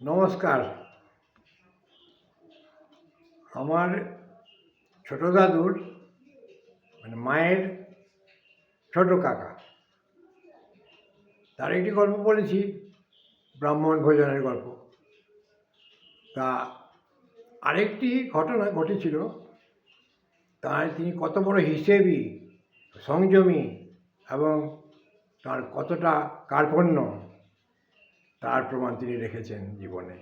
নমস্কার। আমার ছোট দাদুর মানে মায়ের ছোট কাকা, তার একটি গল্প বলেছি ব্রাহ্মণ ভোজনের গল্প। তা আরেকটি ঘটনা ঘটেছিল, তার তিনি কত বড় হিসেবি, সংযমী, এবং তার কতটা কার্পণ্য তার প্রমাণ তিনি রেখেছেন জীবনে।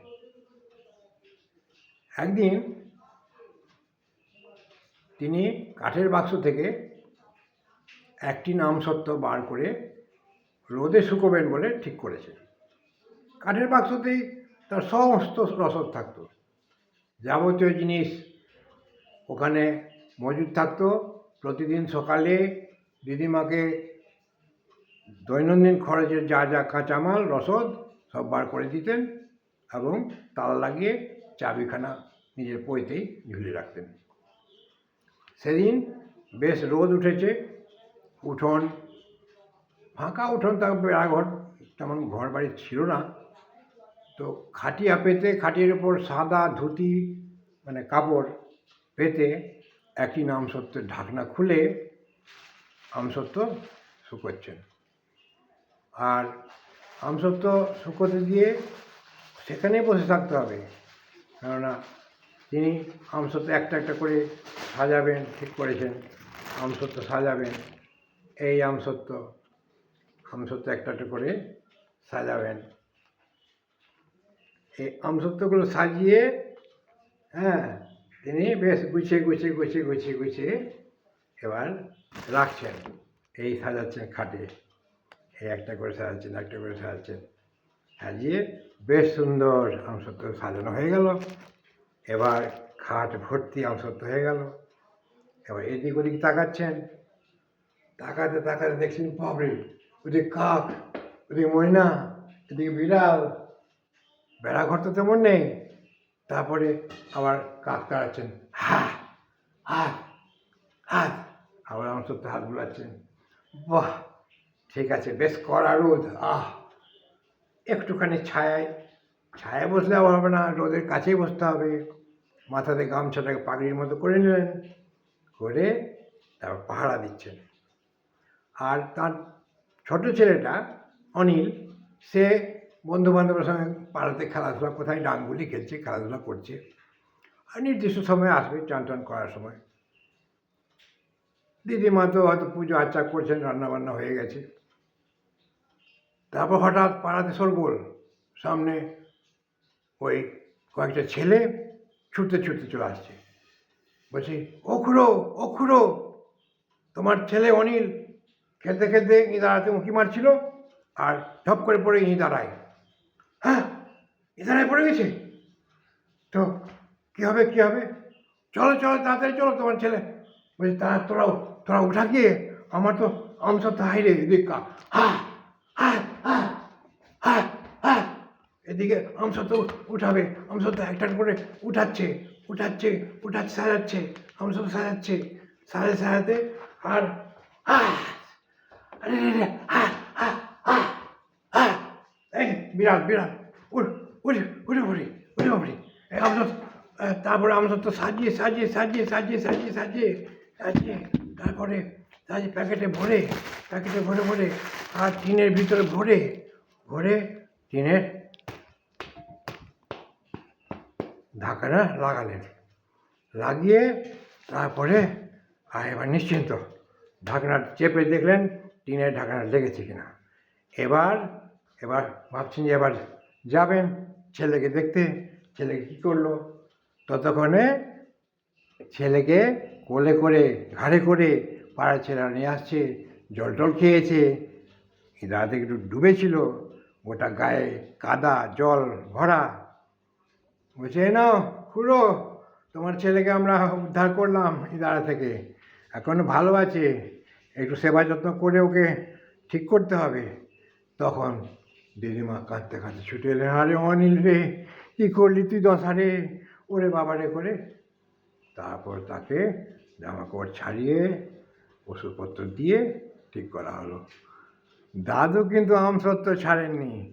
একদিন তিনি কাঠের বাক্স থেকে একটি নাম সত্য বার করে রোদে শুকোবেন বলে ঠিক করেছেন। কাঠের বাক্সতেই তার সমস্ত রসদ থাকতো। যাবতীয় জিনিস ওখানে মজুদ থাকতো। প্রতিদিন সকালে দিদিমাকে দৈনন্দিন খরচের যা যা কাঁচামাল, রসদ সব বার করে দিতেন এবং তাল লাগিয়ে চাবিখানা নিজের পইতেই ঝুলে রাখতেন। সেদিন বেশ রোদ উঠেছে, উঠোন ফাঁকা উঠোন তার বেড়াঘর তেমন ঘর বাড়ি ছিল না। তো খাটিয়া পেতে খাটিয়ার উপর সাদা ধুতি মানে কাপড় পেতে একটি নাম সত্যের ঢাকনা খুলে আমসত্ব শুকোচ্ছেন। আর আমসত্ব শুকোতে দিয়ে সেখানেই বসে থাকতে হবে। কেননা তিনি আমসত্ব একটা একটা করে সাজাবেন, ঠিক করেছেন, আমসত্ব সাজাবেন, এই আমসত্ব আমসত্ব একটা একটা করে সাজাবেন। এই আমসত্বগুলো সাজিয়ে হ্যাঁ তিনি বেশ গুছিয়ে গুছিয়ে গুছিয়ে গুছিয়ে গুছিয়ে এবার রাখছেন, এই সাজাচ্ছেন খাটে। একটা করে সাজাচ্ছেন একটা করে সাজাচ্ছেন। সাজিয়ে বেশ সুন্দর আমসত্ব সাজানো হয়ে গেল। এবার খাট ভর্তি আমসত্ব হয়ে গেল। এবার এদিক ওদিক তাকাচ্ছেন। তাকাতে তাকাতে দেখছেন বাবরে ওদিকে কাক, ওদিকে ময়না, এদিকে বিড়াল। বেড়াঘর তো তেমন নেই। তারপরে আবার কাক তাড়াচ্ছেন হা হাত হাত। আবার সত্যি হাত বুলাচ্ছেন। বাহ! ঠিক আছে, বেশ কড়া রোদ। আহ, একটুখানি ছায়ায় ছায়ায় বসলে আবার হবে না, রোদের কাছেই বসতে হবে। মাথাতে গামছাটাকে পাগড়ির মতো করে নিলেন, করে তারপর পাহারা দিচ্ছেন। আর তার ছোট ছেলেটা, অনিল, সে বন্ধু বান্ধবের সঙ্গে পাড়াতে খেলাধুলা, কোথায় ডাঙ্গুলি খেলছে, খেলাধুলা করছে। আর নির্দিষ্ট সময় আসবে চান টান করার সময়। দিদিমা তো হয়তো পুজো আচ্চা করছেন, রান্নাবান্না হয়ে গেছে। তারপর হঠাৎ পাড়াতে সরগোল সামনে ওই কয়েকটা ছেলে ছুটতে ছুটতে চলে আসছে। বলছি ও খুড়ো ও খুড়ো তোমার ছেলে অনিল খেলতে খেলতে ইঁদারাতে উঁকি মারছিল আর ঢপ করে পড়ে দাঁড়ায় হ্যাঁ ইঁদারায় পড়ে গেছে? তো কী হবে কী হবে? চলো চলো, তাড়াতাড়ি চলো তোমার ছেলে। বলছি, তা তোরাও তোরা উঠা গিয়ে, আমার তো আমসব তো হাইরে, এদিক হা এদিকে তো উঠাবে, আমসত্ব একটা করে উঠাচ্ছে উঠাচ্ছে উঠাচ্ছে, সাজাচ্ছে, আমসত্ব সাজাচ্ছে সাজে সাজাতে, আর আরে রে বিরাট উঠ, উঠে উঠে উঠে তারপরে আমসত্ব সাজিয়ে সাজিয়ে সাজিয়ে সাজিয়ে সাজিয়ে সাজিয়ে সাজিয়ে, তারপরে সাজিয়ে প্যাকেটে ভরে প্যাকেটে ভরে ভরে, আর টিনের ভিতরে ভরে ভরে টিনের ঢাকাটা লাগালেন। লাগিয়ে তারপরে, আর এবার নিশ্চিন্ত, ঢাকনা চেপে দেখলেন টিনের ঢাকনা লেগেছে কিনা। এবার এবার ভাবছেন যে এবার যাবেন ছেলেকে দেখতে ছেলেকে কী করল? ততক্ষণে ছেলেকে কোলে করে, ঘাড়ে করে পাড়ার ছেলেরা নিয়ে আসছে, জল টল খেয়েছে। রাতে একটু ডুবেছিল, গোটা গায়ে কাদা, জল ভরা। বলছে "এই নাও, খুড়ো, তোমার ছেলেকে আমরা উদ্ধার করলাম ইদারা থেকে। এখন ভালো আছে, একটু সেবা যত্ন করে ওকে ঠিক করতে হবে। তখন দিদিমা কাঁদতে কাঁদতে ছুটে এলেন, আরে অনিল রে, কী করলি তুই দশা রে? ওরে বাবারে করে। তারপর তাকে জামা কাপড় ছাড়িয়ে ওষুধপত্র দিয়ে ঠিক করা হলো। দাদু কিন্তু আমসত্ব ছাড়েননি।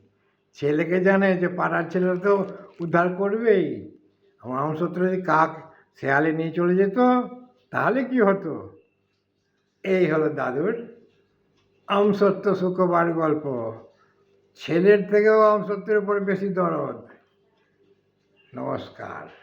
ছেলেকে জানে যে পাড়ার ছেলে তো উদ্ধার করবেই। আমার আমসত্র যদি কাক শেয়ালে নিয়ে চলে যেত, তাহলে কি হতো? এই হলো দাদুর আমসত্ব শুক্রবার গল্প। ছেলের থেকেও আমসত্বের উপর বেশি দরদ। নমস্কার।